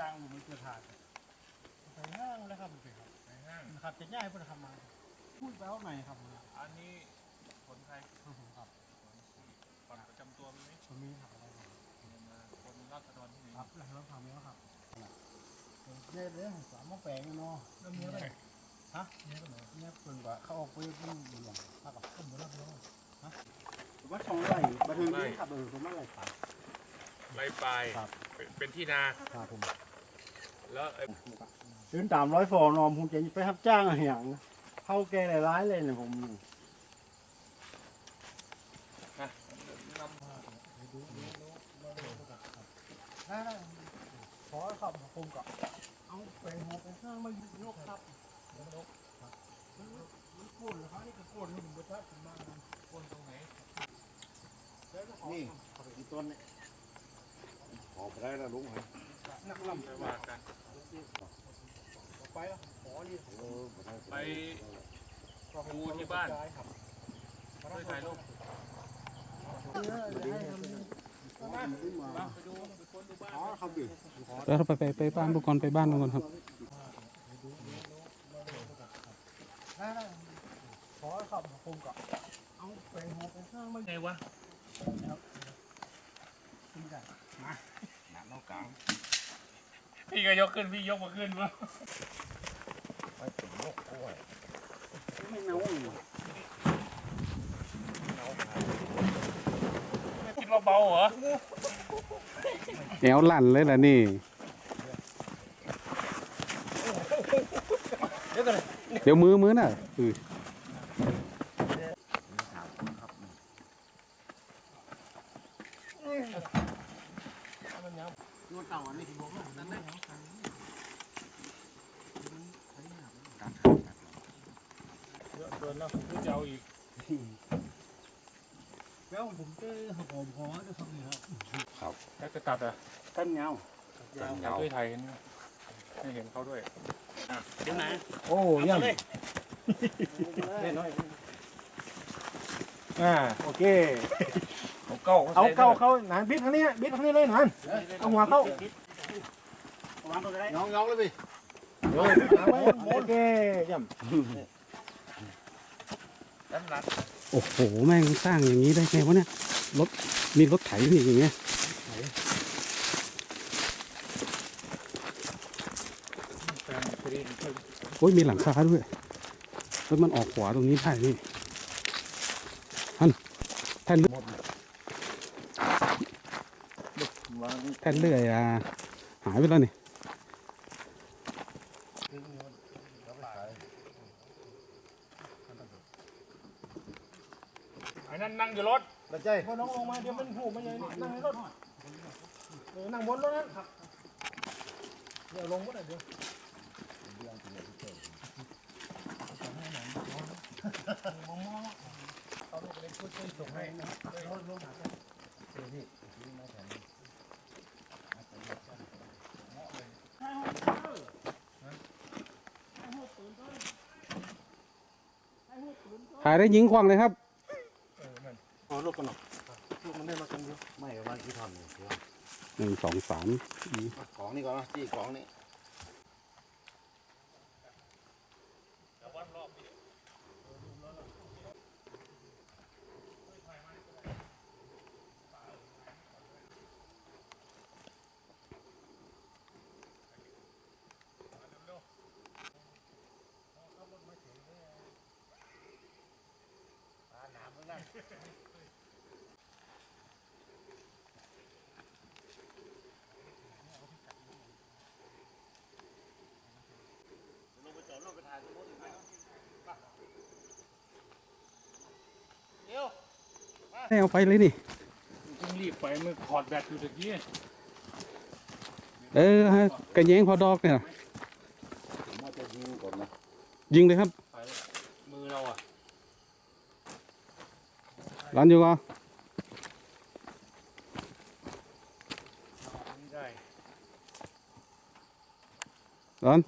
จางมันเกิดหาดไปห้างแล้วครับมันเป็นครับในห้างนะครับจะง่ายเพื่อทำมา พูดแล้วไหนครับอันนี้คนไทยครับผมครับคนที่บัตรประจำตัวมีไหมผมมีครับอะไรครับเนี่ยมาคนราษฎรที่ไหนครับแล้วเราทำแล้วครับเนี่ยเรื่องสามมะแปลงเนาะแล้วมีอะไรฮะเนี่ยก็เหมือนเนี่ยเพิ่งว่าเขาออกไปมุ่งอยู่หลงถ้ากับผมไม่รับรู้ฮะว่าสองไร่บันทึกนี้ครับเออผมว่าไรครับใบปลายครับเป็นเป็นที่นาครับผม แล้วเอ่อเดินตามร้อยฟองนอมผมจะไปรับจ้างอะไรอย่างเข้าแกหลายๆเลยเนี่ยผมขอขับผมก็เอาไปหัวไปข้างมาโยกครับมันโกนเหรอครับนี่ก็โกนนี่ผมจะทัดมาำคนตรงไหนนี่อีต้นเนี่ยขอไปได้แล้วลุงครับ นักลำไปว่ากัน ไปไปดูที่บ้านครับช่วยถ่ายรูปไปไปคนดูบ้านอ๋อครับดิแล้วเราไปไปไปบ้านลูกก่อนไปบ้านลูกก่อนครับขอขับผมก็เอาไปหัวไปข้างมาไงวะขึ้นได้หนักนอกกลาง พี่ก็ยกขึ้นพี่ยกมาขึ้นวะไปถึงนกกล้วยไม่เน่าอยู่คิดว่าเบาเหรอแอวลั่นเลยล่ะนี่ เดี๋ยวมือมือน่ะอือ ถามคุณครับ นวเต่าอันนี้ที่บอกว่านั่นได้เยอะเกินแล้วผมจะเอาอีกแล้วผมเจอมขอจะทำนี่ครับแล้วจะตัดอะต้นเงากันเงาช่วยถ่ายกันให้เห็นเขาด้วยเดี๋ยวไหนโอ้ย่เล่นน้อยอ่าโอเค เขาเก้าเอาเข้าเข้าหนานบิดทางนี้บิดทางนี้เลยหนานเอาหัวเข้าเงาเงาเลยพี่โอเคย่ด้านหลังโอ้โหแม่งสร้างอย่างนี้ได้ไงวะเนี่ยรถมีรถไถนี่อย่างเงี้ยแฟนพอดีโอ้ยมีหลังคาด้วยแล้วมันออกขวาตรงนี้ได้นี่ท่านแท่นเลื่อย แท่นเลื่อยอะหายไปแล้วนี่ไอ้นั่นนั่งอยู่รถำแล้วใจพอน้องลงมาเดี๋ยวมันหูมันยังนั่งในรถนั่งบนรถนั้นครับเดี๋ยวลงก็ได้เดี๋ยวมองมองเอาลูกเล็กพูดช่วยส่งให้นะรถลงหา ถ่ายได้ยิงควางเลยครับอ๋อลูกกันหรอลูกมันได้มากันเดียวไม่ประมาณกี่ท่อนเนี่ยหนึ่งสองสามของนี่ก่อนนะจี้ของนี่ ให้เอาไปเลยนี่ต้องรีบไปมือถอดแบตอยู่ตะกี้เออฮะกระแยงพอดอกเนี่ย ผมว่าจะยิงก่อนนะ ยิงเลยครับ ไปมือเราอะ ร้านอยู่ก็ไม่ได้ร้าน